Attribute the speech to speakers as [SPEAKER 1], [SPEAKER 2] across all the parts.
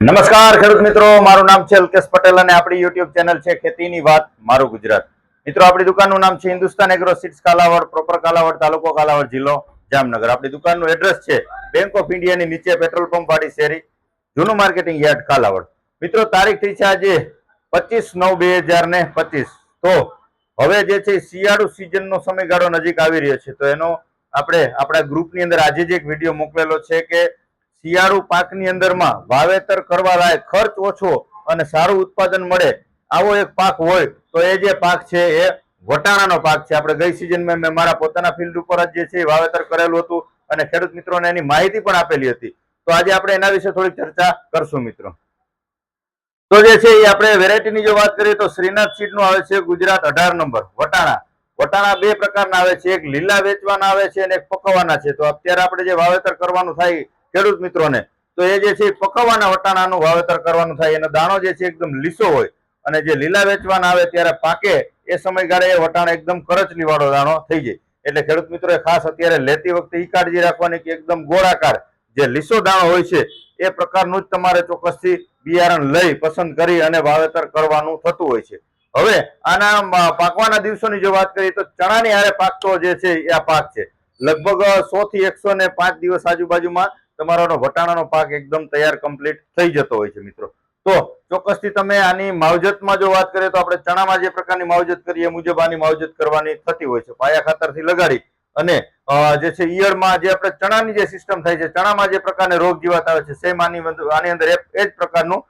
[SPEAKER 1] નમસ્કાર ખેડૂત મિત્રો, મારું નામ છે અલ્કેશ પટેલ અને આપણી યુટ્યુબ ચેનલ છે ખેતીની વાત, મારું ગુજરાત. મિત્રો, આપણી દુકાનનું નામ છે Hindustan agro seeds Kalavad proper Kalavad, તાલુકો કાલાવડ જિલ્લો જામનગર. આપણી દુકાનનું એડ્રેસ છે બેંક ઓફ ઇન્ડિયાની નીચે પેટ્રોલ પંપ વાળી શેરી, જૂનું માર્કેટિંગ યાર્ડ કાલાવડ. મિત્રો, તારીખ થઈ છે આજે પચીસ નવ બે હજાર ને પચીસ. તો હવે જે છે શિયાળુ સિઝનનો સમયગાળો નજીક આવી રહ્યો છે. તો એનો આપણે આપણા ગ્રુપની અંદર આજે જ એક વીડિયો મોકલેલો છે કે શિયાળુ પાકની અંદરમાં વાવેતર કરવા લાયક ખર્ચ ઓછો અને સારું ઉત્પાદન મળે આવો એક પાક હોય તો એ જે પાક છે એ વટાણાનો પાક છે. આપણે ગઈ સિઝનમાં મેં મારા પોતાના ફિલ્ડ ઉપર જ જે છે વાવેતર કરેલું હતું અને ખેડૂત મિત્રોને એની માહિતી પણ આપેલી હતી. તો આજે આપણે એના વિશે થોડીક ચર્ચા કરશું મિત્રો. તો જે છે એ આપણે વેરાયટીની જો વાત કરીએ તો શ્રીનાથ સીડનું આવે છે ગુજરાત અઢાર નંબર. વટાણા. વટાણા બે પ્રકારના આવે છે. એક લીલા વેચવાના આવે છે અને એક પકવવાના છે. તો અત્યારે આપણે જે વાવેતર કરવાનું થાય ખેડૂત મિત્રોને, તો એ જે છે એ પકવવાના વટાણાનું વાવેતર કરવાનું થાય, એનો દાણો જે છે એકદમ લીસો હોય, અને જે લીલા વેચવાના આવે ત્યારે પાકે, એ સમયગાળે એ વટાણા એકદમ કરચલી વાળો દાણો થઈ જાય. એટલે ખેડૂત મિત્રોએ ખાસ અત્યારે લેતી વખતે ઈ કાળજી રાખવાની કે એકદમ ગોળાકાર જે લીસો દાણો હોય છે, એ પ્રકારનું જ તમારે ચોક્કસથી બિયારણ લઈ, પસંદ કરી અને વાવેતર કરવાનું થતું હોય છે. હવે, આના પાકવાના દિવસોની જો વાત કરીએ તો ચણાની હારે પાકતો જે છે એ આ પાક છે. લગભગ સો થી એકસો ને પાંચ દિવસ આજુબાજુમાં તમારો વટાણાનો પાક એકદમ તૈયાર કમ્પ્લીટ થઈ જતો હોય છે મિત્રો. તો ચોક્કસથી તમે આની માવજતમાં જો વાત કરીએ તો આપણે ચણામાં જે પ્રકારની માવજત કરીએ મુજબ આની માવજત કરવાની થતી હોય છે. પાયા ખાતરથી લગાડી અને જે છે ઈયળમાં જે આપણે ચણાની જે સિસ્ટમ થાય છે, ચણામાં જે પ્રકારને રોગ જીવાત આવે છે સેમ આની આની અંદર એ જ પ્રકારનું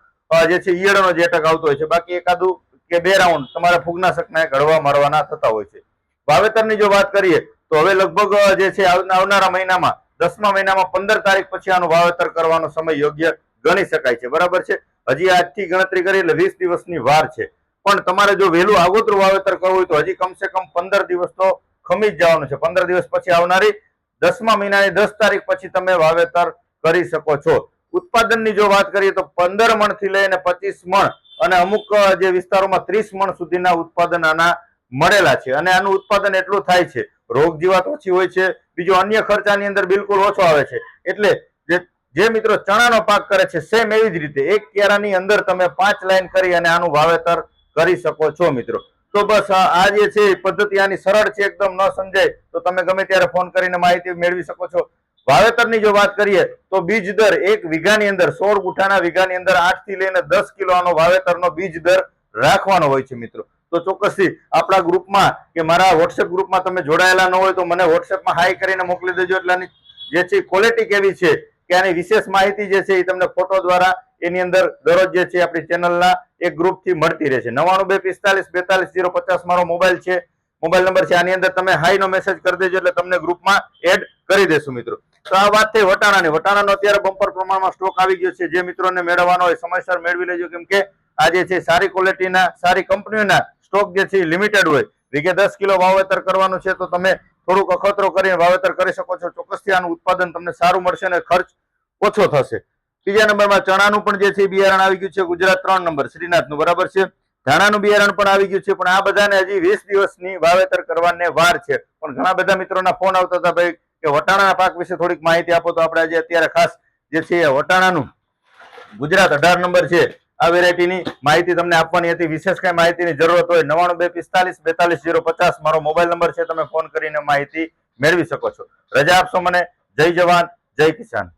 [SPEAKER 1] જે છે ઈયળનો જે અટક આવતો હોય છે. બાકી એકાદું કે બે રાઉન્ડ તમારે ફૂગનાશકના ઘડવા મારવાના થતા હોય છે. વાવેતરની જો વાત કરીએ તો હવે લગભગ જે છે આવનારા મહિનામાં દસમા મહિનામાં પંદર તારીખ પછી આનું વાવેતર કરવાનો સમય યોગ્ય ગણી શકાય છે. બરાબર છે? હજી આજથી ગણતરી કરી એટલે વીસ દિવસની વાર છે. પણ તમારે જો વહેલું આગોતરું વાવેતર કરવું હોય તો હજી કમસે કમ પંદર દિવસ તો ખમી જ જવાનું છે. પંદર દિવસ પછી આવનારી દસમા મહિનાની દસ તારીખ પછી તમે વાવેતર કરી શકો છો. ઉત્પાદનની જો વાત કરીએ તો પંદર મણથી લઈને પચીસ મણ અને અમુક જે વિસ્તારોમાં ત્રીસ મણ સુધીના ઉત્પાદન આના મળેલા છે. અને આનું ઉત્પાદન એટલું થાય છે રોગ જીવાત ઓછી હોય છે, બીજો અન્ય ખર્ચાની અંદર બિલકુલ ઓછો આવે છે. એટલે જે મિત્રો ચણાનો પાક કરે છે સેમ એવી જ રીતે એક કેરાની અંદર તમે પાંચ લાઈન કરી અને આનું વાવેતર કરી શકો છો મિત્રો. તો બસ આ જે છે પદ્ધતિ આની સરળ છે, એકદમ ન સમજાય, તો તમે ગમે ત્યારે ફોન કરીને માહિતી મેળવી શકો છો. વાવેતરની જો વાત કરીએ, તો બીજ દર એક વીઘાની અંદર, સોળ ગુઠાના વીઘાની અંદર આઠથી લઈને દસ કિલો આનો વાવેતરનો બીજ દર રાખવાનો હોય છે મિત્રો. તો ચોક્કસથી આપણા ગ્રુપમાં કે મારા વોટ્સએપ ગ્રુપમાં તમે જોડાયેલા ન હોય તો મને વોટ્સએપમાં હાઈ કરીને મોકલી દેજો. એટલે જે છે ક્વોલિટી કેવી છે કે આની વિશેષ માહિતી જે છે એ તમને ફોટો દ્વારા એની અંદર દરરોજ જે છે આપણી ચેનલના એક ગ્રુપથી મળતી રહેશે. નવાણું બે પિસ્તાલીસ બેતાલીસ જીરો પચાસ મારો મોબાઈલ છે. મોબાઈલ નંબર છે. આની અંદર તમે હાઈનો મેસેજ કરી દેજો એટલે તમને ગ્રુપમાં એડ કરી દેશું મિત્રો. તો આ વાત થઈ વટાણાની. વટાણાનો અત્યારે બમ્પર પ્રમાણમાં સ્ટોક આવી ગયો છે. જે મિત્રોને મેળવવાનો હોય સમયસર મેળવી લેજો. કેમ કે આ જે છે સારી ક્વોલિટીના સારી કંપનીઓના સ્ટોક જે છે લિમિટેડ હોય. વીઘે દસ કિલો વાવેતર કરવાનું છે તો તમે થોડુંક અખતરો કરીને વાવેતર કરી શકો છો. ચોક્કસથી આનું ઉત્પાદન તમને સારું મળશે અને ખર્ચ ઓછો થશે. ત્રીજા નંબરમાં ચણાનું પણ જે છે બિયારણ આવી ગયું છે. ગુજરાત ત્રણ નંબર, શ્રીનાથનું. બરાબર છે? ધાણાનું બિયારણ પણ આવી ગયું છે. પણ આ બધાને હજી વીસ દિવસની વાવેતર કરવાને વાર છે. પણ ઘણા બધા મિત્રોના ફોન આવતા હતા, ભાઈ, કે વટાણાના પાક વિશે થોડીક માહિતી આપો. તો આપણે આજે અત્યારે ખાસ જે છે વટાણાનું ગુજરાત અઢાર નંબર છે. આ વેરાયટીની માહિતી તમને આપવાની હતી. વિશેષ કઈ માહિતીની જરૂરત હોય, નવાણું બે પિસ્તાલીસ બેતાલીસ જીરો પચાસ મારો મોબાઈલ નંબર છે. તમે ફોન કરીને માહિતી મેળવી શકો છો. રજા આપશો મને. જય જવાન, જય કિસાન.